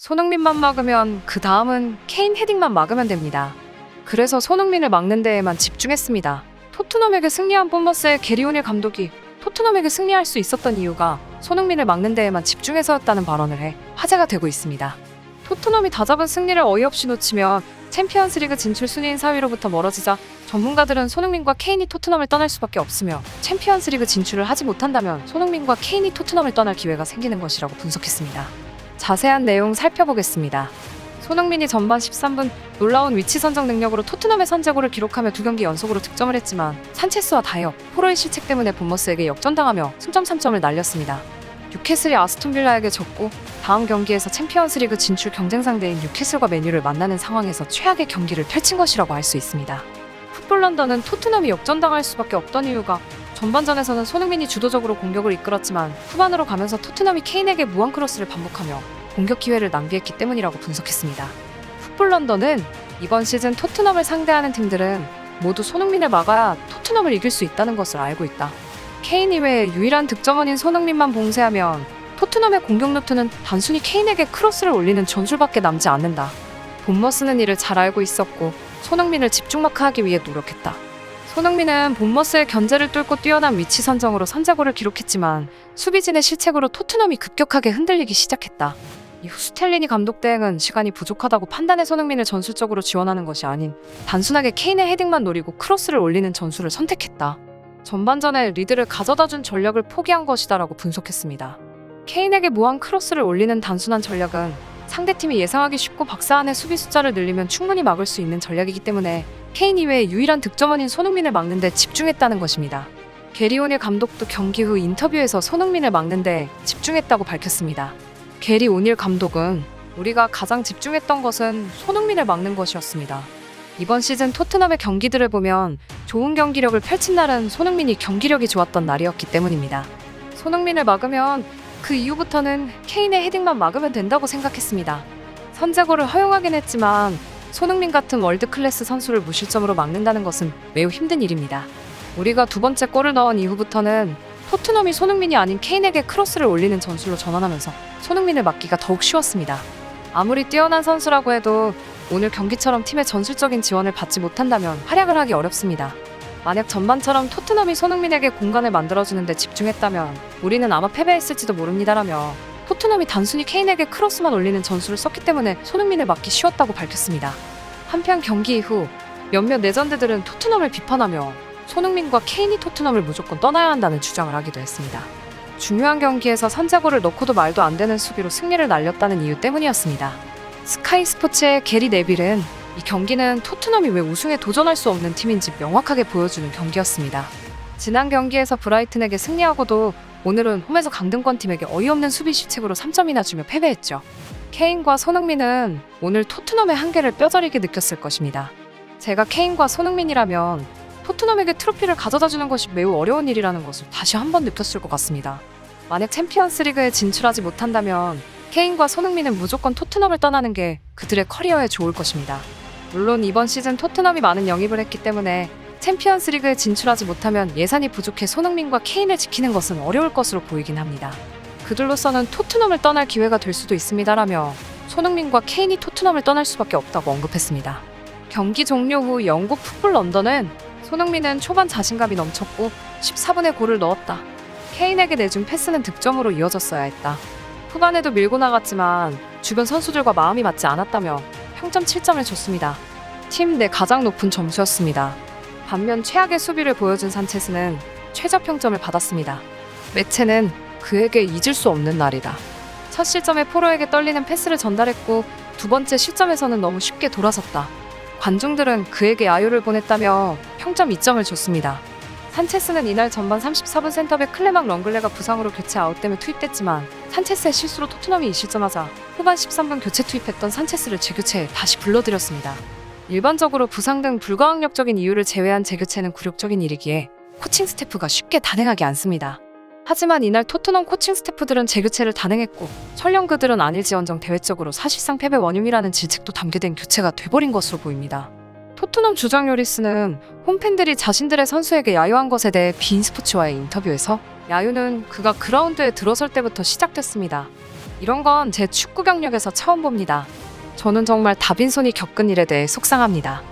손흥민만 막으면 그 다음은 케인 헤딩만 막으면 됩니다. 그래서 손흥민을 막는 데에만 집중했습니다. 토트넘에게 승리한 본머스의 게리 오닐 감독이 토트넘에게 승리할 수 있었던 이유가 손흥민을 막는 데에만 집중해서였다는 발언을 해 화제가 되고 있습니다. 토트넘이 다잡은 승리를 어이없이 놓치면 챔피언스리그 진출 순위인 4위로부터 멀어지자 전문가들은 손흥민과 케인이 토트넘을 떠날 수밖에 없으며 챔피언스리그 진출을 하지 못한다면 손흥민과 케인이 토트넘을 떠날 기회가 생기는 것이라고 분석했습니다. 자세한 내용 살펴보겠습니다. 손흥민이 전반 13분 놀라운 위치 선정 능력으로 토트넘의 선제골을 기록하며 두 경기 연속으로 득점을 했지만 산체스와 다이어, 포로의 실책 때문에 본머스에게 역전당하며 승점 3점을 날렸습니다. 뉴캐슬이 아스톤 빌라에게 졌고 다음 경기에서 챔피언스리그 진출 경쟁 상대인 뉴캐슬과 메뉴를 만나는 상황에서 최악의 경기를 펼친 것이라고 할 수 있습니다. 풋볼 런던은 토트넘이 역전당할 수밖에 없던 이유가 전반전에서는 손흥민이 주도적으로 공격을 이끌었지만 후반으로 가면서 토트넘이 케인에게 무한 크로스를 반복하며 공격 기회를 낭비했기 때문이라고 분석했습니다. 풋볼 런던은 이번 시즌 토트넘을 상대하는 팀들은 모두 손흥민을 막아야 토트넘을 이길 수 있다는 것을 알고 있다. 케인 이외에 유일한 득점원인 손흥민만 봉쇄하면 토트넘의 공격 루트는 단순히 케인에게 크로스를 올리는 전술밖에 남지 않는다. 본머스는 이를 잘 알고 있었고 손흥민을 집중 마크하기 위해 노력했다. 손흥민은 본머스의 견제를 뚫고 뛰어난 위치 선정으로 선제골을 기록했지만 수비진의 실책으로 토트넘이 급격하게 흔들리기 시작했다. 이후 스텔리니 감독 대행은 시간이 부족하다고 판단해 손흥민을 전술적으로 지원하는 것이 아닌 단순하게 케인의 헤딩만 노리고 크로스를 올리는 전술을 선택했다. 전반전에 리드를 가져다 준 전략을 포기한 것이다라고 분석했습니다. 케인에게 무한 크로스를 올리는 단순한 전략은 상대팀이 예상하기 쉽고 박사 안의 수비 숫자를 늘리면 충분히 막을 수 있는 전략이기 때문에 케인 이외의 유일한 득점원인 손흥민을 막는 데 집중했다는 것입니다. 게리 오닐 감독도 경기 후 인터뷰에서 손흥민을 막는 데 집중했다고 밝혔습니다. 게리 오닐 감독은 우리가 가장 집중했던 것은 손흥민을 막는 것이었습니다. 이번 시즌 토트넘의 경기들을 보면 좋은 경기력을 펼친 날은 손흥민이 경기력이 좋았던 날이었기 때문입니다. 손흥민을 막으면 그 이후부터는 케인의 헤딩만 막으면 된다고 생각했습니다. 선제골을 허용하긴 했지만 손흥민 같은 월드 클래스 선수를 무실점으로 막는다는 것은 매우 힘든 일입니다. 우리가 두 번째 골을 넣은 이후부터는 토트넘이 손흥민이 아닌 케인에게 크로스를 올리는 전술로 전환하면서 손흥민을 막기가 더욱 쉬웠습니다. 아무리 뛰어난 선수라고 해도 오늘 경기처럼 팀의 전술적인 지원을 받지 못한다면 활약을 하기 어렵습니다. 만약 전반처럼 토트넘이 손흥민에게 공간을 만들어주는데 집중했다면 우리는 아마 패배했을지도 모릅니다라며 토트넘이 단순히 케인에게 크로스만 올리는 전술을 썼기 때문에 손흥민을 막기 쉬웠다고 밝혔습니다. 한편 경기 이후 몇몇 레전드들은 토트넘을 비판하며 손흥민과 케인이 토트넘을 무조건 떠나야 한다는 주장을 하기도 했습니다. 중요한 경기에서 선제골을 넣고도 말도 안 되는 수비로 승리를 날렸다는 이유 때문이었습니다. 스카이 스포츠의 게리 네빌은 이 경기는 토트넘이 왜 우승에 도전할 수 없는 팀인지 명확하게 보여주는 경기였습니다. 지난 경기에서 브라이튼에게 승리하고도 오늘은 홈에서 강등권 팀에게 어이없는 수비 실책으로 3점이나 주며 패배했죠. 케인과 손흥민은 오늘 토트넘의 한계를 뼈저리게 느꼈을 것입니다. 제가 케인과 손흥민이라면 토트넘에게 트로피를 가져다 주는 것이 매우 어려운 일이라는 것을 다시 한 번 느꼈을 것 같습니다. 만약 챔피언스 리그에 진출하지 못한다면 케인과 손흥민은 무조건 토트넘을 떠나는 게 그들의 커리어에 좋을 것입니다. 물론 이번 시즌 토트넘이 많은 영입을 했기 때문에 챔피언스 리그에 진출하지 못하면 예산이 부족해 손흥민과 케인을 지키는 것은 어려울 것으로 보이긴 합니다. 그들로서는 토트넘을 떠날 기회가 될 수도 있습니다라며 손흥민과 케인이 토트넘을 떠날 수밖에 없다고 언급했습니다. 경기 종료 후 영국 풋볼 런던은 손흥민은 초반 자신감이 넘쳤고 14분에 골을 넣었다. 케인에게 내준 패스는 득점으로 이어졌어야 했다. 후반에도 밀고 나갔지만 주변 선수들과 마음이 맞지 않았다며 평점 7점을 줬습니다. 팀 내 가장 높은 점수였습니다. 반면 최악의 수비를 보여준 산체스는 최저 평점을 받았습니다. 매체는 그에게 잊을 수 없는 날이다. 첫 실점에 포로에게 떨리는 패스를 전달했고 두 번째 실점에서는 너무 쉽게 돌아섰다. 관중들은 그에게 아유를 보냈다며 평점 2점을 줬습니다. 산체스는 이날 전반 34분 센터백 클레막 렁글레가 부상으로 교체 아웃됨에 투입됐지만 산체스의 실수로 토트넘이 2실점하자 후반 13분 교체 투입했던 산체스를 재교체해 다시 불러들였습니다. 일반적으로 부상 등 불가항력적인 이유를 제외한 재교체는 굴욕적인 일이기에 코칭 스태프가 쉽게 단행하지 않습니다. 하지만 이날 토트넘 코칭 스태프들은 재교체를 단행했고 설령 그들은 아닐지언정 대외적으로 사실상 패배 원흉이라는 질책도 담겨된 교체가 돼버린 것으로 보입니다. 토트넘 주장 요리스는 홈팬들이 자신들의 선수에게 야유한 것에 대해 빈 스포츠와의 인터뷰에서 야유는 그가 그라운드에 들어설 때부터 시작됐습니다. 이런 건 제 축구 경력에서 처음 봅니다. 저는 정말 다빈손이 겪은 일에 대해 속상합니다.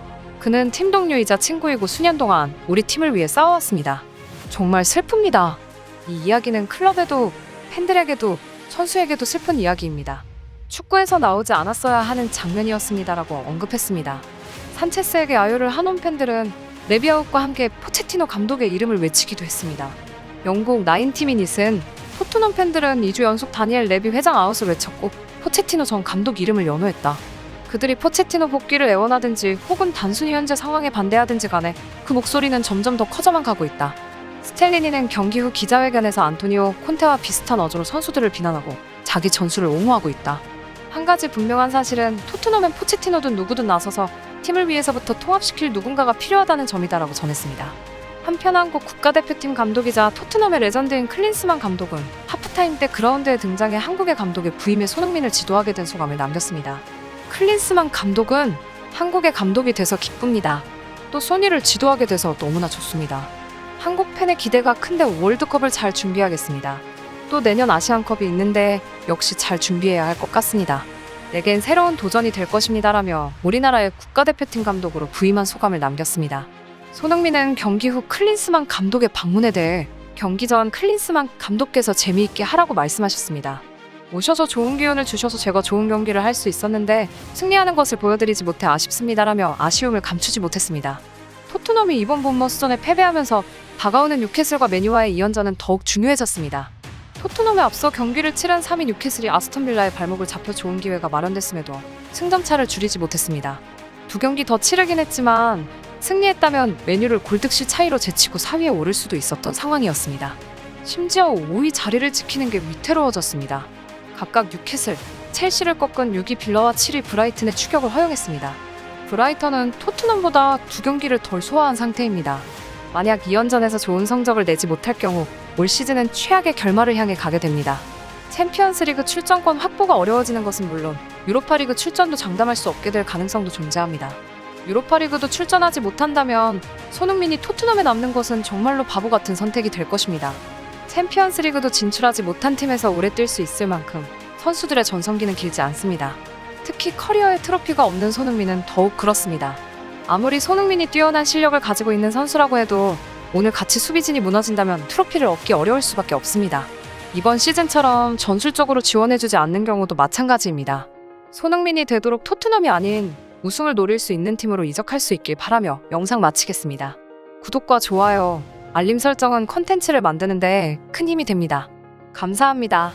그는 팀 동료이자 친구이고 수년 동안 우리 팀을 위해 싸워왔습니다. 정말 슬픕니다. 이 이야기는 클럽에도 팬들에게도 선수에게도 슬픈 이야기입니다. 축구에서 나오지 않았어야 하는 장면이었습니다라고 언급했습니다. 산체스에게 아유를 한온 팬들은 레비아웃과 함께 포체티노 감독의 이름을 외치기도 했습니다. 영국 나인팀이 닛은 토트넘 팬들은 2주 연속 다니엘 레비 회장 아웃을 외쳤고 포체티노 전 감독 이름을 연호했다. 그들이 포체티노 복귀를 애원하든지 혹은 단순히 현재 상황에 반대하든지 간에 그 목소리는 점점 더 커져만 가고 있다. 스텔리니는 경기 후 기자회견에서 안토니오 콘테와 비슷한 어조로 선수들을 비난하고 자기 전술을 옹호하고 있다. 한 가지 분명한 사실은 토트넘엔 포체티노든 누구든 나서서 팀을 위해서부터 통합시킬 누군가가 필요하다는 점이다라고 전했습니다. 한편 한국 국가대표팀 감독이자 토트넘의 레전드인 클린스만 감독은 하프타임 때 그라운드에 등장해 한국의 감독의 부임에 손흥민을 지도하게 된 소감을 남겼습니다. 클린스만 감독은 한국의 감독이 돼서 기쁩니다. 또 소니를 지도하게 돼서 너무나 좋습니다. 한국 팬의 기대가 큰데 월드컵을 잘 준비하겠습니다. 또 내년 아시안컵이 있는데 역시 잘 준비해야 할 것 같습니다. 내겐 새로운 도전이 될 것입니다라며 우리나라의 국가대표팀 감독으로 부임한 소감을 남겼습니다. 손흥민은 경기 후 클린스만 감독의 방문에 대해 경기 전 클린스만 감독께서 재미있게 하라고 말씀하셨습니다. 오셔서 좋은 기운을 주셔서 제가 좋은 경기를 할 수 있었는데 승리하는 것을 보여드리지 못해 아쉽습니다라며 아쉬움을 감추지 못했습니다. 토트넘이 이번 본머스전에 패배하면서 다가오는 뉴캐슬과 메뉴와의 2연전은 더욱 중요해졌습니다. 토트넘에 앞서 경기를 치른 3위 뉴캐슬이 아스톤 빌라의 발목을 잡혀 좋은 기회가 마련됐음에도 승점 차를 줄이지 못했습니다. 두 경기 더 치르긴 했지만 승리했다면 메뉴를 골득시 차이로 제치고 4위에 오를 수도 있었던 상황이었습니다. 심지어 5위 자리를 지키는 게 위태로워졌습니다. 각각 뉴캐슬, 첼시를 꺾은 6위 빌러와 7위 브라이튼의 추격을 허용했습니다. 브라이턴은 토트넘보다 두 경기를 덜 소화한 상태입니다. 만약 2연전에서 좋은 성적을 내지 못할 경우 올 시즌은 최악의 결말을 향해 가게 됩니다. 챔피언스리그 출전권 확보가 어려워지는 것은 물론 유로파리그 출전도 장담할 수 없게 될 가능성도 존재합니다. 유로파리그도 출전하지 못한다면 손흥민이 토트넘에 남는 것은 정말로 바보 같은 선택이 될 것입니다. 챔피언스리그도 진출하지 못한 팀에서 오래 뛸 수 있을 만큼 선수들의 전성기는 길지 않습니다. 특히 커리어에 트로피가 없는 손흥민은 더욱 그렇습니다. 아무리 손흥민이 뛰어난 실력을 가지고 있는 선수라고 해도 오늘 같이 수비진이 무너진다면 트로피를 얻기 어려울 수밖에 없습니다. 이번 시즌처럼 전술적으로 지원해주지 않는 경우도 마찬가지입니다. 손흥민이 되도록 토트넘이 아닌 우승을 노릴 수 있는 팀으로 이적할 수 있길 바라며 영상 마치겠습니다. 구독과 좋아요, 알림 설정은 컨텐츠를 만드는데 큰 힘이 됩니다. 감사합니다.